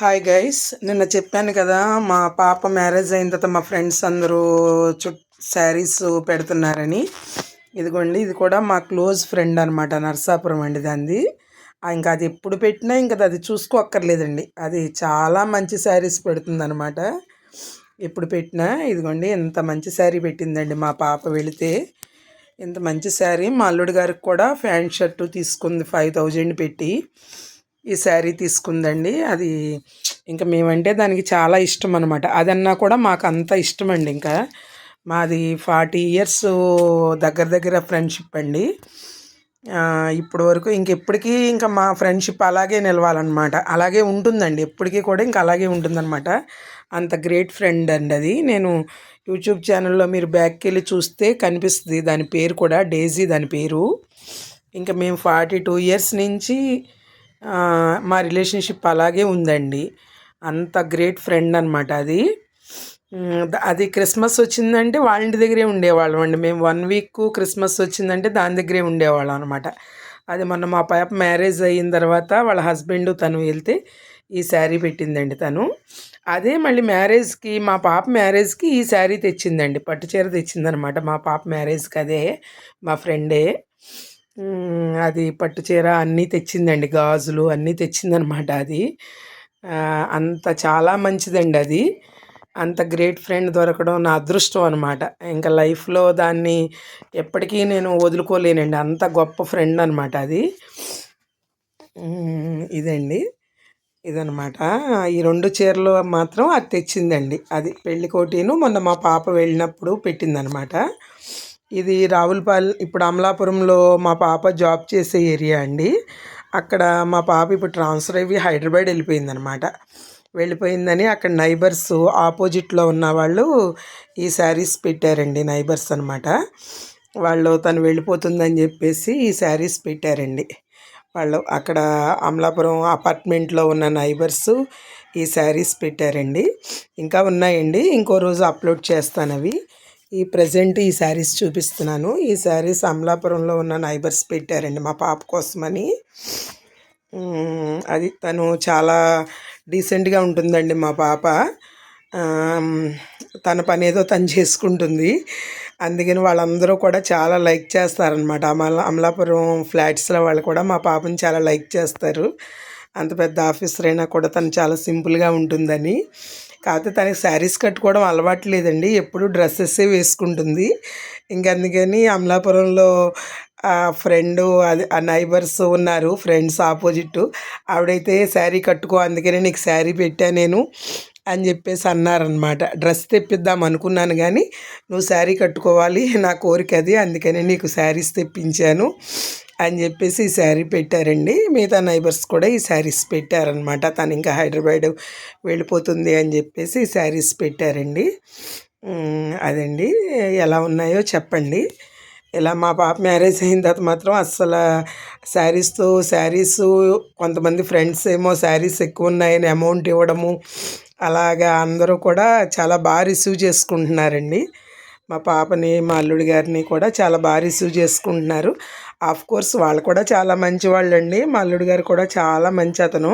Hi guys నిన్న చెప్పాను కదా మా పాప మ్యారేజ్ అయిన తర్వాత మా ఫ్రెండ్స్ అందరూ చు శారీస్ పెడుతున్నారని. ఇదిగోండి ఇది కూడా మా క్లోజ్ ఫ్రెండ్ అనమాట నర్సాపురం అండి దాన్ని ఇంకా అది ఎప్పుడు పెట్టినా ఇంకా అది చూసుకోక్కర్లేదండి. అది చాలా మంచి శారీస్ పెడుతుంది అనమాట ఎప్పుడు పెట్టినా ఇదిగోండి ఎంత మంచి శారీ పెట్టిందండి మా పాప వెళితే. ఇంత మంచి శారీ మా అల్లుడి గారికి కూడా ప్యాంట్ షర్టు తీసుకుంది ఫైవ్ థౌజండ్ పెట్టి. ఈ శారీ తీసుకుందండి. అది ఇంకా మేమంటే దానికి చాలా ఇష్టం అనమాట అదన్నా కూడా మాకు అంత ఇష్టం అండి ఇంకా. మాది ఫార్టీ ఇయర్స్ దగ్గర దగ్గర ఫ్రెండ్షిప్ అండి. ఇప్పటి వరకు ఇంకెప్పటికీ ఇంకా మా ఫ్రెండ్షిప్ అలాగే నిలవాలన్నమాట. అలాగే ఉంటుందండి. ఎప్పటికీ కూడా ఇంకా అలాగే ఉంటుందన్నమాట. అంత గ్రేట్ ఫ్రెండ్ అండి అది. నేను యూట్యూబ్ ఛానల్లో మీరు బ్యాక్కి వెళ్ళి చూస్తే కనిపిస్తుంది. దాని పేరు కూడా డేజీ దాని పేరు. ఇంకా మేము ఫార్టీ టూ ఇయర్స్ నుంచి మా రిలేషన్షిప్ అలాగే ఉందండి. అంత గ్రేట్ ఫ్రెండ్ అనమాట అది. అది క్రిస్మస్ వచ్చిందంటే వాళ్ళ ఇంటి దగ్గరే ఉండేవాళ్ళం అండి. మేము వన్ వీక్ క్రిస్మస్ వచ్చిందంటే దాని దగ్గరే ఉండేవాళ్ళం అనమాట అది మొన్న మా పాప మ్యారేజ్ అయిన తర్వాత వాళ్ళ హస్బెండ్ తను వెళ్తే ఈ శారీ పెట్టిందండి తను. అదే మళ్ళీ మ్యారేజ్కి మా పాప మ్యారేజ్కి ఈ శారీ తెచ్చిందండి. పట్టు చీర తెచ్చిందనమాట మా పాప మ్యారేజ్కి అదే మా ఫ్రెండే. అది పట్టు చీర అన్నీ తెచ్చిందండి గాజులు అన్నీ తెచ్చిందనమాట అది. అంత చాలా మంచిదండి అది. అంత గ్రేట్ ఫ్రెండ్ దొరకడం నా అదృష్టం అనమాట ఇంకా లైఫ్లో దాన్ని ఎప్పటికీ నేను వదులుకోలేనండి అంత గొప్ప ఫ్రెండ్ అనమాట అది. ఇదండి. ఇదనమాట ఈ రెండు చీరలు మాత్రం అది తెచ్చిందండి. అది పెళ్ళికోటిను మొన్న మా పాప వెళ్ళినప్పుడు పెట్టిందనమాట ఇది రావులపాలెం ఇప్పుడు అమలాపురంలో మా పాప జాబ్ చేసే ఏరియా అండి. అక్కడ మా పాప ఇప్పుడు ట్రాన్స్ఫర్ అయ్యి హైదరాబాద్ వెళ్ళిపోయిందనమాట వెళ్ళిపోయిందని అక్కడ నైబర్స్ ఆపోజిట్లో ఉన్న వాళ్ళు ఈ శారీస్ పెట్టారండి నైబర్స్ అనమాట వాళ్ళు తను వెళ్ళిపోతుందని చెప్పేసి ఈ శారీస్ పెట్టారండి. వాళ్ళు అక్కడ అమలాపురం అపార్ట్మెంట్లో ఉన్న నైబర్స్ ఈ శారీస్ పెట్టారండి. ఇంకా ఉన్నాయండి ఇంకో రోజు అప్లోడ్ చేస్తాను అవి ఈ ప్రజెంట్ ఈ శారీస్ చూపిస్తున్నాను. ఈ శారీస్ అమలాపురంలో ఉన్న నైబర్స్ పెట్టారండి మా పాప కోసమని. అది తను చాలా డీసెంట్గా ఉంటుందండి మా పాప. తన పని ఏదో తను చేసుకుంటుంది. అందుకని వాళ్ళందరూ కూడా చాలా లైక్ చేస్తారనమాట అమలా అమలాపురం ఫ్లాట్స్లో వాళ్ళు కూడా మా పాపని చాలా లైక్ చేస్తారు. అంత పెద్ద ఆఫీసర్ అయినా కూడా తను చాలా సింపుల్గా ఉంటుందని. కాకపోతే తనకి శారీస్ కట్టుకోవడం అలవాటు లేదండి. ఎప్పుడు డ్రెస్సెస్ వేసుకుంటుంది. ఇంకందుకని అమలాపురంలో ఫ్రెండు అది ఆ నైబర్స్ ఉన్నారు ఫ్రెండ్స్ ఆపోజిట్ ఆవిడైతే శారీ కట్టుకో అందుకనే నీకు శారీ పెట్టా నేను అని చెప్పేసి అన్నారనమాట డ్రెస్ తెప్పిద్దాం అనుకున్నాను కానీ నువ్వు శారీ కట్టుకోవాలి నా కోరిక అది అందుకని నీకు శారీస్ తెప్పించాను. అని చెప్పేసి ఈ శారీ పెట్టారండి. మిగతా నైబర్స్ కూడా ఈ శారీస్ పెట్టారనమాట తను ఇంకా హైదరాబాద్ వెళ్ళిపోతుంది అని చెప్పేసి ఈ శారీస్ పెట్టారండి. అదండి. ఎలా ఉన్నాయో చెప్పండి. ఇలా మా పాప మ్యారేజ్ అయిన తర్వాత మాత్రం అస్సలు శారీస్తో శారీస్ కొంతమంది ఫ్రెండ్స్ ఏమో శారీస్ ఎక్కువ ఉన్నాయని అమౌంట్ ఇవ్వడము అలాగా అందరూ కూడా చాలా బాగా రిసీవ్ చేసుకుంటున్నారండి. మా పాపని మా అల్లుడి గారిని కూడా చాలా బాగా రిసీవ్ చేసుకుంటున్నారు. ఆఫ్ కోర్స్ వాళ్ళు కూడా చాలా మంచి వాళ్ళండి మా అల్లుడి గారు కూడా చాలా మంచి అతను.